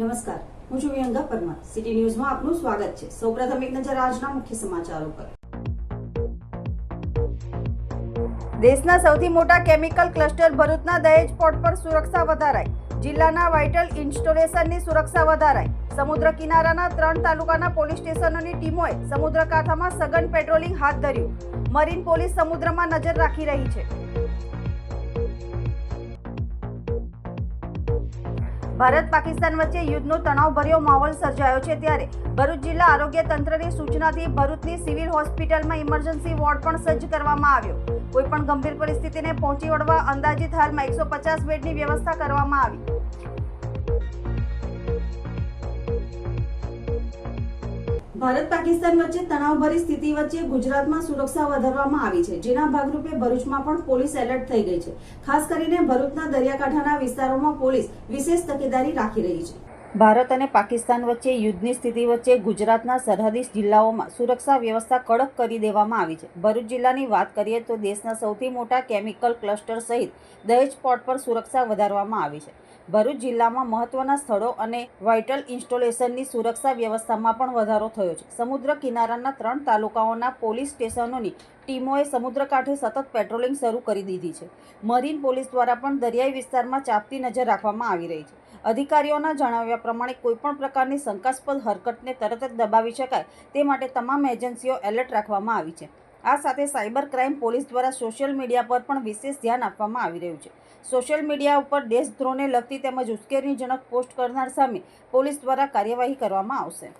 નમસ્કાર. હું છું વિયંગા પરમાર. સિટી ન્યૂઝમાં આપનું સ્વાગત છે. સૌપ્રથમ એક નજર આજના મુખ્ય સમાચારો પર. દેશના સૌથી મોટા કેમિકલ ક્લસ્ટર ભરૂચના દહેજ પોર્ટ પર સુરક્ષા વધારાઈ. જિલ્લાના વાઇટલ ઇન્સ્ટોલેશનની સુરક્ષા વધારાઈ. સમુદ્ર કિનારાના ત્રણ તાલુકાના પોલીસ સ્ટેશનોની ટીમોએ સમુદ્ર કાંઠામાં સઘન પેટ્રોલિંગ હાથ ધર્યું. મરીન પોલીસ સમુદ્રમાં નજર રાખી રહી છે. ભારત પાકિસ્તાન વચ્ચે યુદ્ધનો તણાવભર્યો માહોલ સર્જાયો છે ત્યારે ભરૂચ જિલ્લા આરોગ્ય તંત્રની સૂચનાથી ભરૂચની સિવિલ હોસ્પિટલમાં ઇમરજન્સી વોર્ડ પણ સજ્જ કરવામાં આવ્યો. કોઈ પણ ગંભીર પરિસ્થિતિને પહોંચી વળવા અંદાજિત હાલમાં એકસો પચાસ બેડની વ્યવસ્થા કરવામાં આવી. ભારત પાકિસ્તાન વચ્ચે તણાવભરી સ્થિતિ વચ્ચે ગુજરાતમાં સુરક્ષા વધારવામાં આવી છે, જેના ભાગરૂપે ભરૂચમાં પણ પોલીસ એલર્ટ થઈ ગઈ છે. ખાસ કરીને ભરૂચના દરિયાકાંઠાના વિસ્તારોમાં પોલીસ વિશેષ તકેદારી રાખી રહી છે. ભારત અને પાકિસ્તાન વચ્ચે યુદ્ધની સ્થિતિ વચ્ચે ગુજરાતના સરહદી જિલ્લાઓમાં સુરક્ષા વ્યવસ્થા કડક કરી દેવામાં આવી છે. ભરૂચ જિલ્લાની વાત કરીએ તો દેશના સૌથી મોટા કેમિકલ ક્લસ્ટર સહિત દહેજ પોર્ટ પર સુરક્ષા વધારવામાં આવી છે. ભરૂચ જિલ્લામાં મહત્વના સ્થળો અને વાઇટલ ઇન્સ્ટોલેશનની સુરક્ષા વ્યવસ્થામાં પણ વધારો થયો છે. સમુદ્ર કિનારાના ત્રણ તાલુકાઓના પોલીસ સ્ટેશનોની ટીમોએ સમુદ્ર કાંઠે સતત પેટ્રોલિંગ શરૂ કરી દીધી છે. મરીન પોલીસ દ્વારા પણ દરિયાઈ વિસ્તારમાં ચાપતી નજર રાખવામાં આવી રહી છે. અધિકારીઓના જણાવ્યા પ્રમાણે કોઈપણ પ્રકારની શંકાસ્પદ હરકતને તરત જ દબાવી શકાય તે માટે તમામ એજન્સીઓ એલર્ટ રાખવામાં આવી છે. આ સાથે સાયબર ક્રાઇમ પોલીસ દ્વારા સોશિયલ મીડિયા પર પણ વિશેષ ધ્યાન આપવામાં આવી રહ્યું છે. સોશિયલ મીડિયા ઉપર દેશદ્રોહને લગતી તેમજ ઉશ્કેરણીજનક પોસ્ટ કરનાર સામે પોલીસ દ્વારા કાર્યવાહી કરવામાં આવશે.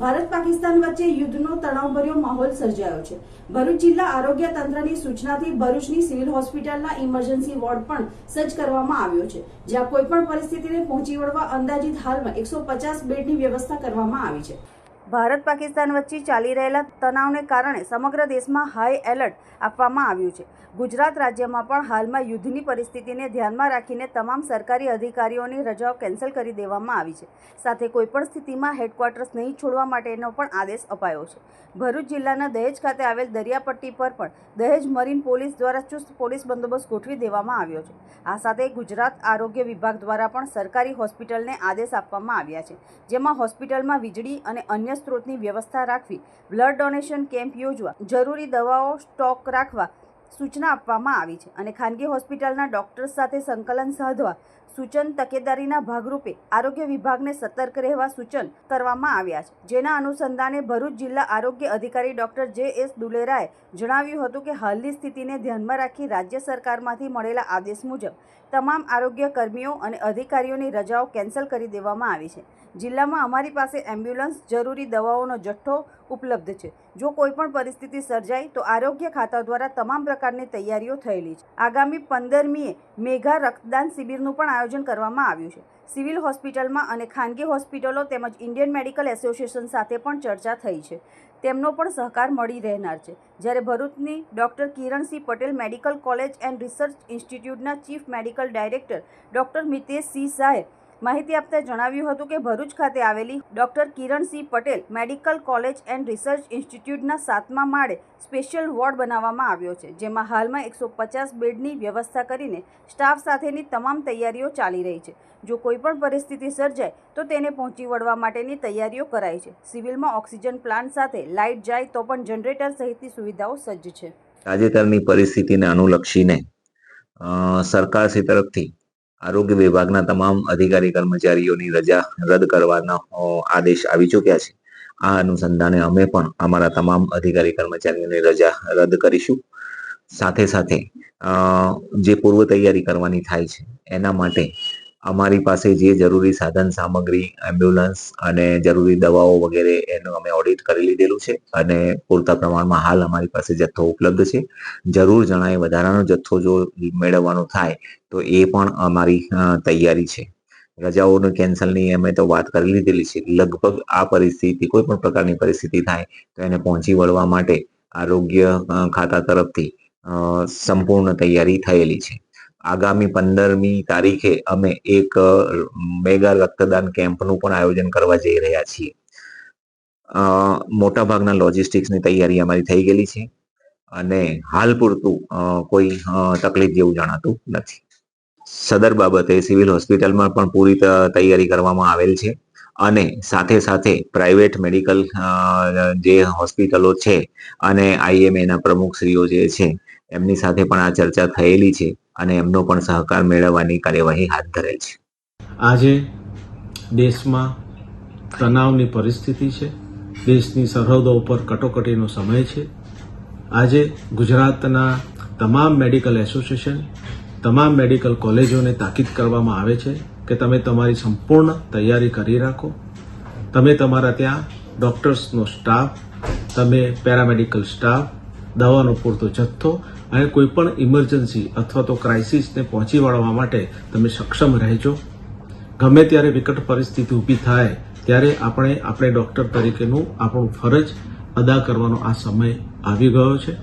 ભારત પાકિસ્તાન વચ્ચે યુદ્ધનો તણાવભર્યો માહોલ સર્જાયો છે. ભરૂચ જિલ્લા આરોગ્ય તંત્રની સૂચનાથી ભરૂચની સિવિલ હોસ્પિટલના ઇમરજન્સી વોર્ડ પણ સજ્જ કરવામાં આવ્યો છે, જ્યાં કોઈપણ પરિસ્થિતિને પહોંચી વળવા અંદાજિત હાલમાં એકસો પચાસ બેડની વ્યવસ્થા કરવામાં આવી છે. ભારત પાકિસ્તાન વચ્ચે ચાલી રહેલા તણાવને કારણે સમગ્ર દેશમાં હાઈ એલર્ટ આપવામાં આવ્યું છે. ગુજરાત રાજ્યમાં પણ હાલમાં યુદ્ધની પરિસ્થિતિને ધ્યાનમાં રાખીને તમામ સરકારી અધિકારીઓની રજાઓ કેન્સલ કરી દેવામાં આવી છે. સાથે કોઈપણ સ્થિતિમાં હેડક્વાર્ટર્સ નહીં છોડવા માટેનો પણ આદેશ અપાયો છે. ભરૂચ જિલ્લાના દહેજ ખાતે આવેલ દરિયાપટ્ટી પર પણ દહેજ મરીન પોલીસ દ્વારા ચુસ્ત પોલીસ બંદોબસ્ત ગોઠવી દેવામાં આવ્યો છે. આ સાથે ગુજરાત આરોગ્ય વિભાગ દ્વારા પણ સરકારી હોસ્પિટલને આદેશ આપવામાં આવ્યા છે, જેમાં હોસ્પિટલમાં વીજળી અને અન્ય સ્ત્રોતની વ્યવસ્થા રાખવી, બ્લડ ડોનેશન કેમ્પ યોજવા, જરૂરી દવાઓ સ્ટોક રાખવા સૂચના આપવામાં આવી છે અને ખાનગી હોસ્પિટલના ડોક્ટર્સ સાથે સંકલન સાધવા સૂચન તકેદારીના ભાગરૂપે આરોગ્ય વિભાગને સતર્ક રહેવા સૂચન કરવામાં આવ્યા છે. જેના અનુસંધાને ભરૂચ જિલ્લા આરોગ્ય અધિકારી ડોક્ટર જે એસ દુલેરાએ જણાવ્યું હતું કે હાલની સ્થિતિને ધ્યાનમાં રાખી રાજ્ય સરકારમાંથી મળેલા આદેશ મુજબ તમામ આરોગ્ય કર્મીઓ અને અધિકારીઓની રજાઓ કેન્સલ કરી દેવામાં આવી છે. જિલ્લામાં અમારી પાસે એમ્બ્યુલન્સ, જરૂરી દવાઓનો જથ્થો ઉપલબ્ધ છે. જો કોઈપણ પરિસ્થિતિ સર્જાય, તો આરોગ્ય ખાતા દ્વારા તમામ પ્રકારની તૈયારીઓ થયેલી છે. આગામી પંદરમીએ મેઘા રક્તદાન શિબિરનું પણ આયોજન કરવામાં આવ્યું છે. સિવિલ હોસ્પિટલમાં અને ખાનગી હોસ્પિટલો તેમજ ઇન્ડિયન મેડિકલ એસોસિએશન સાથે પણ ચર્ચા થઈ છે. તેમનો પણ સહકાર મળી રહેનાર છે. જ્યારે ભરૂચની doctor Kiransinh Patel medical college and research ઇન્સ્ટિટ્યૂટના chief medical director doctor Mitesh Sinh શાહે માહિતી આપતા જણાવ્યું હતું કે ભરૂચ ખાતે આવેલી doctor Kiransinh Patel medical college and research ઇન્સ્ટિટ્યૂટના સાતમા માળે સ્પેશિયલ વોર્ડ બનાવવામાં આવ્યો છે, જેમાં હાલમાં એકસો પચાસ બેડની વ્યવસ્થા કરીને સ્ટાફ સાથેની તમામ તૈયારીઓ ચાલી રહી છે. જો કોઈ પણ પરિસ્થિતિ સર્જાય, તો તેને પહોંચી વળવા માટેની તૈયારીઓ કરાઈ છે. સિવિલમાં ઓક્સિજન પ્લાન્ટ સાથે લાઇટ જાય તો પણ જનરેટર સહિતની સુવિધાઓ સજ્જ છે. તાજેતરની પરિસ્થિતિને અનુલક્ષીને સરકાર સરકારશ્રી તરફથી આરોગ્ય વિભાગના તમામ અધિકારી, કર્મચારીઓની રજા રદ કરવાના આદેશ આવી ચૂક્યા છે. આ અનુસંધાને અમે પણ અમારા તમામ અધિકારી, કર્મચારીઓની રજા રદ કરીશું. સાથે સાથે જે પૂર્વ તૈયારી કરવાની થાય છે, એના માટે અમારી પાસે જે જરૂરી સાધન સામગ્રી એમ્બ્યુલન્સ અને જરૂરી દવાઓ વગેરે એનું અમે ઓડિટ કરી લીધેલું છે અને પૂરતા પ્રમાણમાં હાલ અમારી પાસે જથ્થો ઉપલબ્ધ છે. જરૂર જણાય વધારાનો જથ્થો જો મેળવવાનો થાય તો એ પણ અમારી તૈયારી છે. રજાઓને કેન્સલની અમે તો વાત કરી લીધેલી છે. લગભગ આ પરિસ્થિતિ, કોઈ પણ પ્રકારની પરિસ્થિતિ થાય તો એને પહોંચી વળવા માટે આરોગ્ય ખાતા તરફથી સંપૂર્ણ તૈયારી થયેલી છે. આગામી પંદરમી તારીખે અમે એક મેગા રક્તદાન કેમ્પનું પણ આયોજન કરવા જઈ રહ્યા છીએ. મોટાભાગના લોજિસ્ટિક્સની તૈયારી અમારી થઈ ગયેલી છે અને હાલ પૂરતું કોઈ તકલીફ જેવું જણાતું નથી. સદર બાબતે સિવિલ હોસ્પિટલમાં પણ પૂરી તૈયારી કરવામાં આવેલ છે અને સાથે સાથે પ્રાઇવેટ મેડિકલ જે હોસ્પિટલો છે અને આઈએમએના પ્રમુખશ્રીઓ જે છે એમની સાથે પણ આ ચર્ચા થયેલી છે. અને એમનો પણ સહકાર મેળવવાની કાર્યવાહી હાથ ધરેલ છે. આજે દેશમાં તણાવની પરિસ્થિતિ છે. દેશની સરહદો ઉપર કટોકટીનો સમય છે. આજે ગુજરાતના તમામ મેડિકલ એસોસિએશન, તમામ મેડિકલ કોલેજોને તાકીદ કરવામાં આવે છે કે તમે તમારી સંપૂર્ણ તૈયારી કરી રાખો. તમે તમારા ત્યાં ડૉક્ટર્સનો સ્ટાફ, તમે પેરામેડિકલ સ્ટાફ, દવાનો પૂરતો જથ્થો અને કોઈપણ ઇમરજન્સી અથવા તો ક્રાઇસિસને પહોંચી વળવા માટે તમે સક્ષમ રહેજો. ગમે ત્યારે વિકટ પરિસ્થિતિ ઊભી થાય, ત્યારે આપણે આપણે ડૉક્ટર તરીકેનું આપણું ફરજ અદા કરવાનો આ સમય આવી ગયો છે.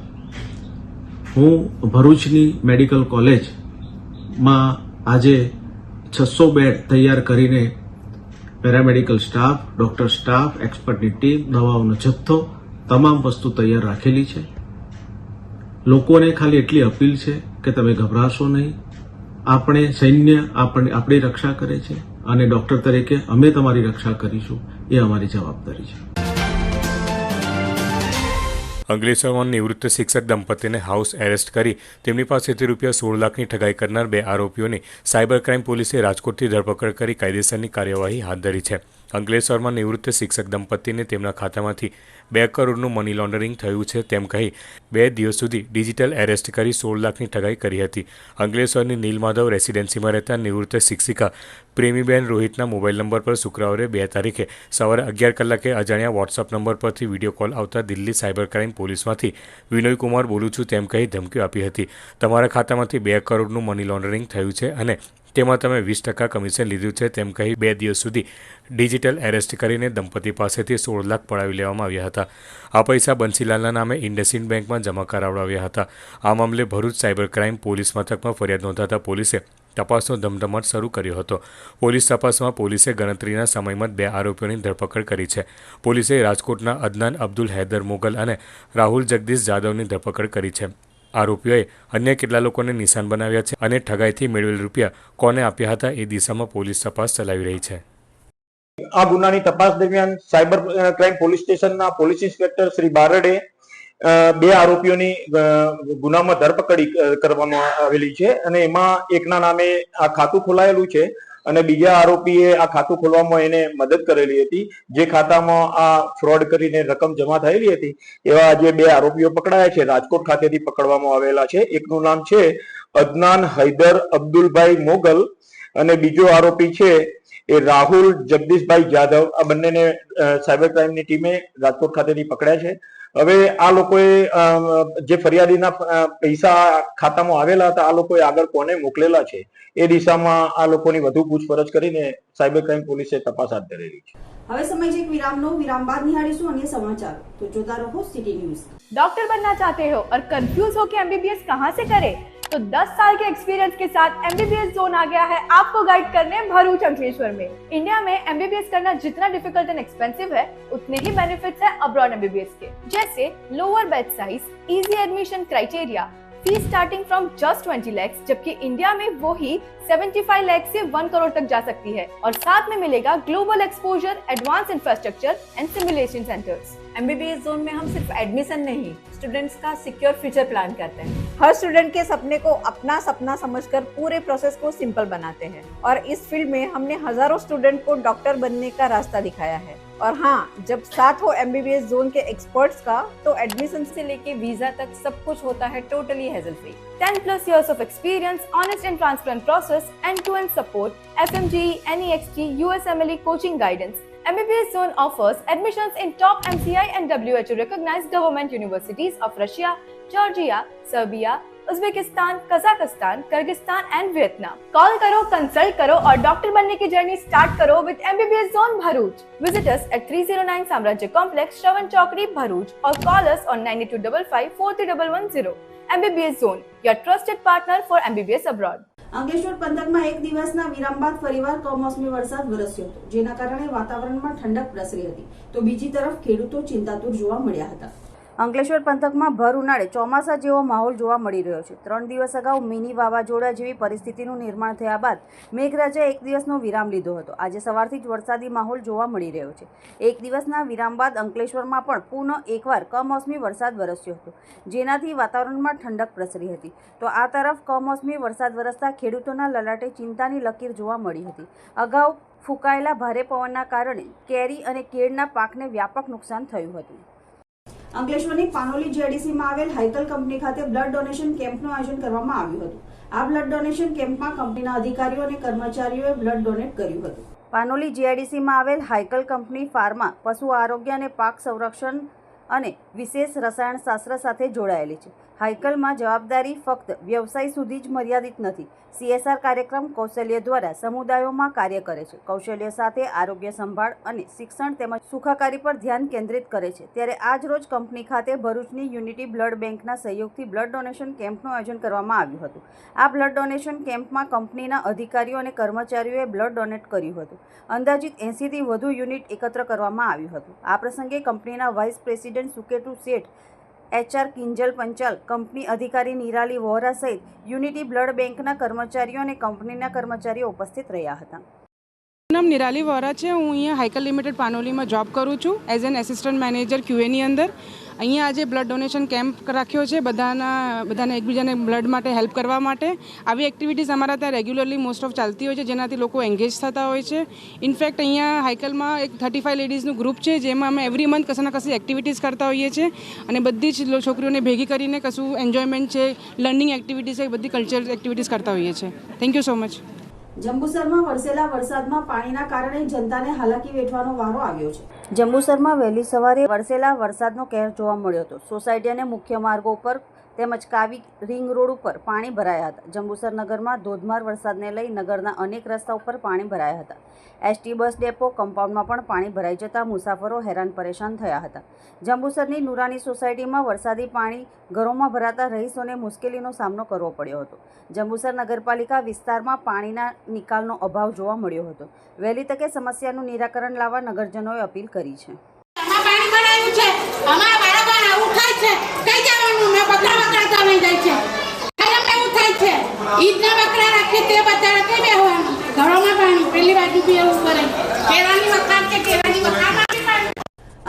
હું ભરૂચની મેડિકલ કોલેજમાં આજે છસો બેડ તૈયાર કરીને પેરામેડિકલ સ્ટાફ ડૉક્ટર સ્ટાફ એક્સપર્ટની ટીમ દવાઓનો જથ્થો, તમામ વસ્તુ તૈયાર રાખેલી છે. લોકોને ખાલી એટલી અપીલ છે કે તમે ગભરાશો નહીં. આપણે સૈન્ય આપણે, આપણી રક્ષા કરે છે અને ડોક્ટર તરીકે અમે તમારી રક્ષા કરીશું એ અમારી જવાબદારી છે. અંકલેશ્વરમાં નિવૃત્ત શિક્ષક દંપતીને હાઉસ એરેસ્ટ કરી તેમની પાસેથી રૂપિયા સોળ લાખની ઠગાઈ કરનાર બે આરોપીઓની સાયબર ક્રાઇમ પોલીસે રાજકોટથી ધરપકડ કરી કાયદેસરની કાર્યવાહી હાથ ધરી છે. અંકલેશ્વરમાં નિવૃત્ત શિક્ષક દંપતીને તેમના ખાતામાંથી બે કરોડનું મની લોન્ડરિંગ થયું છે તેમ કહી બે દિવસ સુધી ડિજિટલ એરેસ્ટ કરી સોળ લાખની ઠગાઈ કરી હતી. અંકલેશ્વરની નીલમાધવ રેસિડેન્સીમાં રહેતા નિવૃત્ત શિક્ષિકા પ્રેમીબેન રોહિતના મોબાઈલ નંબર પર શુક્રવારે બે તારીખે સવારે અગિયાર કલાકે અજાણ્યા વોટ્સઅપ નંબર પરથી વીડિયો કોલ આવતા દિલ્હી સાયબર ક્રાઇમ પોલીસમાંથી વિનયકુમાર બોલું છું તેમ કહી ધમકીઓ આપી હતી. તમારા ખાતામાંથી બે કરોડનું મની લોન્ડરિંગ થયું છે અને તેમાં તમે વીસ ટકા કમિશન લીધું છે તેમ કહી બે દિવસ સુધી ડિજિટલ એરેસ્ટ કરીને દંપતી પાસેથી સોળ લાખ પડાવી લેવામાં આવ્યા હતા. આ પૈસા બંસીલાલના નામે ઇન્ડસઇન્ડ બેંકમાં જમા કરાવડાવ્યા હતા. આ મામલે ભરૂચ સાયબર ક્રાઇમ પોલીસ મથકમાં ફરિયાદ નોંધાતા પોલીસે તપાસનો ધમધમાટ શરૂ કર્યો હતો. પોલીસ તપાસમાં પોલીસે ગણતરીના સમયમાં બે આરોપીઓની ધરપકડ કરી છે. પોલીસે રાજકોટના અદનાન અબ્દુલ હૈદર મુગલ અને રાહુલ જગદીશ જાદવની ધરપકડ કરી છે. આરોપીઓએ અન્ય કેટલા લોકોને નિશાન બનાવ્યા છે અને ઠગાઈથી મેળવેલ રૂપિયા કોને આપ્યા હતા એ દિશામાં પોલીસ તપાસ ચલાવી રહી છે. આ ગુનાની તપાસ દરમિયાન સાયબર ક્રાઇમ પોલીસ સ્ટેશનના પોલીસ ઇન્સ્પેક્ટર શ્રી બારડે બે આરોપીઓની ગુનામાં ધરપકડી કરવામાં આવેલી છે અને એમાં એકના નામે આ ખાતું ખોલાયેલું છે. અને બીજા આરોપીએ આ ખાતું ખોલવામાં એને મદદ કરેલી હતી. જે ખાતામાં આ ફ્રોડ કરીને રકમ જમા થયેલી હતી, એવા જે બે આરોપીઓ પકડાયા છે. રાજકોટ ખાતેથી પકડવામાં આવેલા છે. એકનું નામ છે અદનાન હૈદર અબ્દુલભાઈ મોગલ અને બીજો આરોપી છે એ રાહુલ જગદીશભાઈ જાદવ આ બંનેને સાયબર ક્રાઇમની ટીમે રાજકોટ ખાતેથી પકડ્યા છે. હવે આ લોકોએ અમ, જે ફરિયાદીના અ, પૈસા ખાતામાં આવેલા હતા આ લોકોએ આગળ કોને મોકલેલા છે એ દિશામાં આ લોકોની વધુ પૂછપરછ કરીને સાયબર ક્રાઇમ પોલીસે તપાસ હાથ ધરેલી છે હવે સમય છે એક વિરામનો વિરામ બાદ નિહાળીશું અન્ય સમાચાર તો જોતા રહો સિટી ન્યૂઝ डॉक्टर बनना चाहते हो और कंफ्यूज हो कि एमबीबीएस कहाँ से करें तो 10 साल के एक्सपीरियंस के साथ एमबीबीएस जोन आ गया है। आपको गाइड करने भरूच अंकलेश्वर में। इंडिया में एमबीबीएस करना जितना डिफ़िकल्ट एंड एक्सपेंसिव है, उतने ही बेनिफिट्स है अब्रॉड एमबीबीएस के। जैसे lower bed size easy admission criteria fees starting from just 20 lakhs जबकि इंडिया में वो ही 75 लैक्स से 1 करोड़ तक जा सकती है। और साथ में मिलेगा global exposure advance infrastructure and simulation centres MBBS zone में हम सिर्फ़ एडमिशन नहीं स्टूडेंट्स का सिक्योर फ्यूचर प्लान करते हैं। हर स्टूडेंट के सपने को अपना सपना समझकर पूरे प्रोसेस को सिंपल बनाते हैं। और इस फ़ील्ड में हमने हज़ारों स्टूडेंट को डॉक्टर बनने का रास्ता दिखाया है। और हाँ जब साथ हो एमबीबीएस जोन के एक्सपर्ट्स का तो एडमिशन से लेके वीज़ा तक सब कुछ होता है totally hassle free 10 plus years of experience, honest and transparent process, end-to-end support, FMGE, NEXT, USMLE E coaching guidance. MBBS Zone offers admissions in top MCI and WHO recognized government universities of Russia, Georgia, Serbia, Uzbekistan, Kazakhstan, Kyrgyzstan and Vietnam. Call करो, consult करो और doctor बनने की journey start करो with MBBS Zone Bharuch. Visit us at 309 Samrajya Complex, Shravan Chowkri, Bharuch or call us on 9255 43110. MBBS Zone, your trusted partner for MBBS abroad. Ankleshwar પંથકમાં એક દિવસના વિરામ બાદ ફરીવાર કમોસમી વરસાદ વરસ્યો હતો, જેના કારણે વાતાવરણમાં ઠંડક પ્રસરી હતી. તો બીજી તરફ ખેડૂતો ચિંતાતુર જોવા મળ્યા હતા. અંકલેશ્વર પંથકમાં ભર ઉનાળે ચોમાસા જેવો માહોલ જોવા મળી રહ્યો છે. ત્રણ દિવસ અગાઉ મિની વાવાઝોડા જેવી પરિસ્થિતિનું નિર્માણ થયા બાદ મેઘરાજાએ એક દિવસનો વિરામ લીધો હતો. આજે સવારથી જ વરસાદી માહોલ જોવા મળી રહ્યો છે. એક દિવસના વિરામ બાદ અંકલેશ્વરમાં પણ પુનઃ એકવાર કમોસમી વરસાદ વરસ્યો હતો, જેનાથી વાતાવરણમાં ઠંડક પ્રસરી હતી. તો આ તરફ કમોસમી વરસાદ વરસતા ખેડૂતોના લલાટે ચિંતાની લકીર જોવા મળી હતી. અગાઉ ફૂંકાયેલા ભારે પવનના કારણે કેરી અને કેળના પાકને વ્યાપક નુકસાન થયું હતું. અંકલેશ્વરની પાનોલી જેડીસીમાં આવેલ હાઇકલ કંપની ખાતે બ્લડ ડોનેશન કેમ્પનું આયોજન કરવામાં આવ્યું હતું. આ બ્લડ ડોનેશન કેમ્પમાં કંપનીના અધિકારીઓ અને કર્મચારીઓએ બ્લડ ડોનેટ કર્યું હતું. પાનોલી જીઆઈડીસીમાં આવેલ હાઇકલ કંપની ફાર્મા, પશુ આરોગ્ય અને પાક સંરક્ષણ અને વિશેષ રસાયણશાસ્ત્ર સાથે જોડાયેલી છે. હાઇકલમાં જવાબદારી ફક્ત વ્યવસાય સુધી જ મર્યાદિત નથી. સીએસઆર કાર્યક્રમ કૌશલ્ય દ્વારા સમુદાયોમાં કાર્ય કરે છે. કૌશલ્ય સાથે આરોગ્ય સંભાળ અને શિક્ષણ તેમજ સુખાકારી પર ધ્યાન કેન્દ્રિત કરે છે. ત્યારે આજ રોજ કંપની ખાતે ભરૂચની યુનિટી બ્લડ બેંકના સહયોગથી બ્લડ ડોનેશન કેમ્પનું આયોજન કરવામાં આવ્યું હતું. આ બ્લડ ડોનેશન કેમ્પમાં કંપનીના અધિકારીઓ અને કર્મચારીઓએ બ્લડ ડોનેટ કર્યું હતું. અંદાજિત એંસીથી વધુ યુનિટ એકત્ર કરવામાં આવ્યું હતું. આ પ્રસંગે કંપનીના વાઇસ પ્રેસિડેન્ટ સુકેતુ શેઠ એચઆર કિંજલ પંચાલ, કંપની અધિકારી નિરાલી વોહરા સહિત યુનિટી બ્લડ બેંકના કર્મચારીઓ અને કંપનીના કર્મચારીઓ ઉપસ્થિત રહ્યા હતા. નામ નિરાલી વોરા છે. હું અહીંયા હાઇકલ લિમિટેડ પાનોલીમાં જોબ કરું છું. એઝ એન એસિસ્ટન્ટ મેનેજર ક્યુએની અંદર. અહીંયા આજે બ્લડ ડોનેશન કેમ્પ રાખ્યો છે. બધાના, બધાને એકબીજાને બ્લડ માટે હેલ્પ કરવા માટે. આવી એક્ટિવિટીઝ અમારા ત્યાં રેગ્યુલરલી મોસ્ટ ઓફ ચાલતી હોય છે, જેનાથી લોકો એન્ગેજ થતા હોય છે. ઇનફેક્ટ અહીંયા હાઇકલમાં એક થર્ટી ફાઇવ લેડીઝનું ગ્રુપ છે, જેમાં અમે એવરી મંથ કશા ના કશે એક્ટિવિટીઝ કરતા હોઈએ છીએ. અને બધી જ છોકરીઓને ભેગી કરીને કશું એન્જોયમેન્ટ છે લર્નિંગ એક્ટિવિટીઝ છે, બધી કલ્ચરલ એક્ટિવિટીઝ કરતા હોઈએ છીએ. થેન્ક યુ સો મચ જંબુસરમાં વરસેલા વરસાદમાં પાણીના કારણે જનતાને હાલાકી વેઠવાનો વારો આવ્યો છે. જંબુસરમાં વહેલી સવારે વરસેલા વરસાદનો કહેર જોવા મળ્યો હતો. સોસાયટી અને મુખ્ય માર્ગો ઉપર તેમજ કાવી રિંગ રોડ ઉપર પાણી ભરાયા હતા. જંબુસર નગરમાં ધોધમાર વરસાદને લઈ નગરના અનેક રસ્તા ઉપર પાણી ભરાયા હતા. એસટી બસ ડેપો કમ્પાઉન્ડમાં પણ પાણી ભરાઈ જતા મુસાફરો હેરાન પરેશાન થયા હતા. જંબુસરની નુરાની સોસાયટીમાં વરસાદી પાણી ઘરોમાં ભરાતા રહીશોને મુશ્કેલીનો સામનો કરવો પડ્યો હતો. જંબુસર નગરપાલિકા વિસ્તારમાં પાણીના નિકાલનો અભાવ જોવા મળ્યો હતો. વહેલી તકે સમસ્યાનું નિરાકરણ લાવવા નગરજનોએ અપીલ કરી છે આમાં પાણી ભરાયું છે અમારા બાળકોને આવું થાય છે. કઈ જવાનું? મેં બકરા બકરા ચાલી જાય છે. કાયમ એવું થાય છે. ઈદના બકરા રાખીએ તે બચારા કઈ બેહવાનું ઘરોમાં પાણી પેલી બાજુ બી એવું કરે. કેળાની વખાણ કે કેળાની વખાણમાં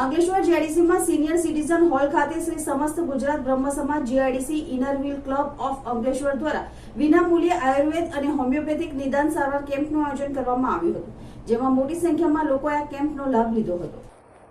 અંકલેશ્વર જીઆઈડીસીમાં સિનિયર સિટીઝન હોલ ખાતે શ્રી સમસ્ત Gujarat Brahm Samaj GIDC inner wheel club of Ankleshwar દ્વારા વિનામૂલ્યે આયુર્વેદ અને હોમિયોપેથિક નિદાન સારવાર કેમ્પનું આયોજન કરવામાં આવ્યું હતું, જેમાં મોટી સંખ્યામાં લોકોએ આ કેમ્પનો લાભ લીધો હતો.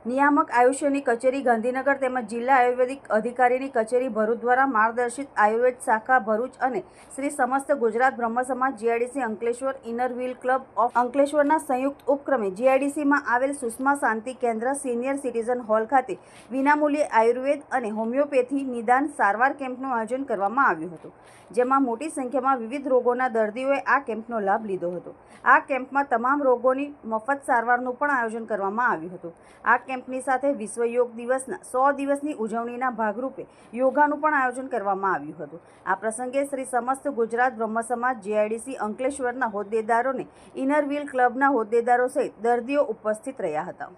નિયામક આયુષ્યની કચેરી, ગાંધીનગર તેમજ જિલ્લા આયુર્વેદિક અધિકારીની કચેરી, ભરૂચ દ્વારા માર્ગદર્શિત આયુર્વેદ શાખા, ભરૂચ અને શ્રી સમસ્ત Gujarat Brahm Samaj GIDC Ankleshwar inner wheel club of અંકલેશ્વરના સંયુક્ત ઉપક્રમે જીઆઈડીસીમાં આવેલ સુષ્મા શાંતિ કેન્દ્ર સિનિયર સિટીઝન હોલ ખાતે વિનામૂલ્યે આયુર્વેદ અને હોમિયોપેથી નિદાન સારવાર કેમ્પનું આયોજન કરવામાં આવ્યું હતું, જેમાં મોટી સંખ્યામાં વિવિધ રોગોના દર્દીઓએ આ કેમ્પનો લાભ લીધો હતો. આ કેમ્પમાં તમામ રોગોની મફત સારવારનું પણ આયોજન કરવામાં આવ્યું હતું. આ કેમ્પની સાથે વિશ્વ યોગ દિવસના સો દિવસની ઉજવણીના ભાગરૂપે યોગાનું પણ આયોજન કરવામાં આવ્યું હતું. આ પ્રસંગે શ્રી સમસ્ત ગુજરાત બ્રહ્મ સમાજ જીઆઈડીસી અંકલેશ્વરના હોદ્દેદારોને ઇનર વ્હીલ ક્લબના હોદ્દેદારો સહિત દર્દીઓ ઉપસ્થિત રહ્યા હતા.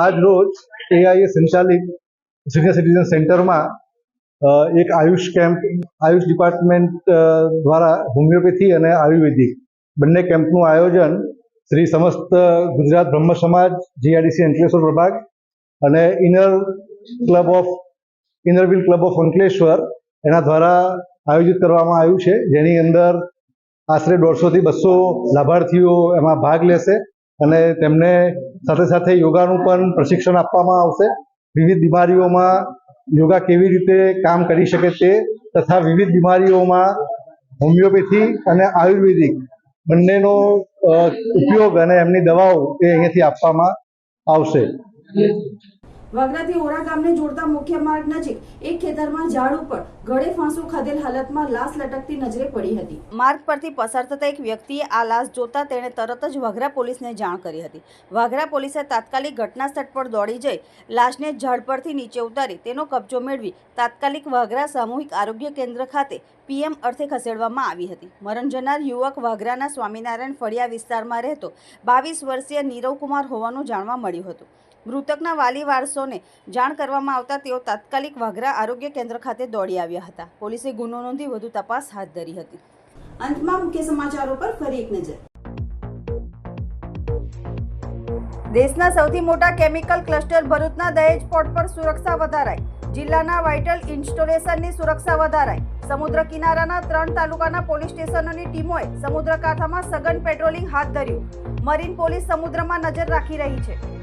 આજ રોજ એઆઈએ સંચાલિત સિનિયર સિટીઝન સેન્ટરમાં એક આયુષ કેમ્પ, આયુષ ડિપાર્ટમેન્ટ દ્વારા હોમિયોપેથી અને આયુર્વેદિક બંને કેમ્પનું આયોજન શ્રી સમસ્ત ગુજરાત બ્રહ્મ સમાજ જીઆરડીસી અંકલેશ્વર પ્રભાગ અને inner club of inner wheel club of Ankleshwar એના દ્વારા આયોજિત કરવામાં આવ્યું છે. જેની અંદર આશરે દોઢસોથી બસો લાભાર્થીઓ એમાં ભાગ લેશે અને તેમને સાથે સાથે યોગાનું પણ પ્રશિક્ષણ આપવામાં આવશે. વિવિધ બીમારીઓમાં યોગા કેવી રીતે કામ કરી શકે તે તથા વિવિધ બીમારીઓમાં હોમિયોપેથી અને આયુર્વેદિક બંનેનો ઉપયોગ અને એમની દવાઓ એ અહીંયાથી આપવામાં આવશે. વાગરાથી ઓરા ગામને જોડતા મુખ્ય માર્ગ નજીક, એક ખેતરમાં ઝાડ ઉપર ગળે ફાંસો ખાધેલ હાલતમાં લાશ લટકતી નજરે પડી હતી. માર્ગ પરથી પસાર થતા એક વ્યક્તિએ આ લાશ જોતા તેણે તરત જ વાઘરા પોલીસને જાણ કરી હતી. વાઘરા પોલીસે તાત્કાલિક ઘટના સ્થળ પર દોડી જઈ લાશને ઝાડ પરથી નીચે ઉતારી તેનો કબજો મેળવી તાત્કાલિક વાઘરા સામૂહિક આરોગ્ય કેન્દ્ર ખાતે પીએમ અર્થે ખસેડવામાં આવી હતી. મરણ જનાર યુવક વાઘરાના સ્વામિનારાયણ ફળિયા વિસ્તારમાં રહેતો બાવીસ વર્ષીય નીરવ કુમાર હોવાનું જાણવા મળ્યું હતું. મૃતકના વાલી વારસોને જાણ કરવામાં આવતા તેઓ તાત્કાલિક વાઘરા આરોગ્ય કેન્દ્ર ખાતે દોડી આવ્યા હતા. પોલીસે ગુનો નોંધી વધુ તપાસ હાથ ધરી હતી. અંતમાં મુખ્ય સમાચારો પર ફરી એક નજર. દેશના સૌથી મોટા કેમિકલ ક્લસ્ટર ભરૂચના દહેજ પોર્ટ પર સુરક્ષા વધારાઈ જિલ્લાના વાઇટલ ઇન્સ્ટોલેશનની સુરક્ષા વધારાઈ સમુદ્ર કિનારાના ત્રણ તાલુકાના પોલીસ સ્ટેશનોની ટીમોએ સમુદ્ર કાંઠામાં સઘન પેટ્રોલિંગ હાથ ધર્યું. મરીન પોલીસ સમુદ્રમાં નજર રાખી રહી છે.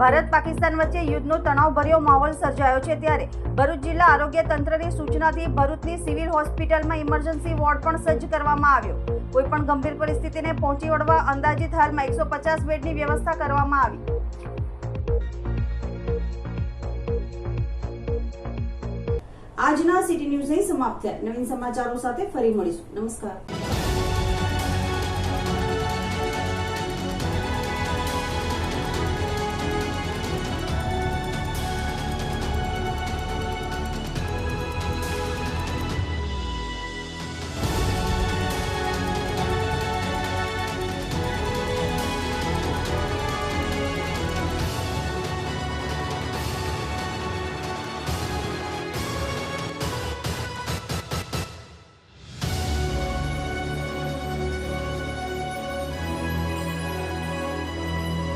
ભારત પાકિસ્તાન વચ્ચે યુદ્ધનો તણાવભર્યો માહોલ સર્જાયો છે ત્યારે ભરૂચ જિલ્લા આરોગ્ય તંત્રની સૂચનાથી ભરૂચની સિવિલ હોસ્પિટલમાં ઇમરજન્સી વોર્ડ પણ સજ્જ કરવામાં આવ્યો. કોઈપણ ગંભીર પરિસ્થિતિને પહોંચી વળવા અંદાજિત હાલમાં એકસો પચાસ બેડની વ્યવસ્થા કરવામાં આવી. આજના સિટી ન્યૂઝ અહીં સમાપ્ત થયા. નવીન સમાચારો સાથે ફરી મળીશું. નમસ્કાર.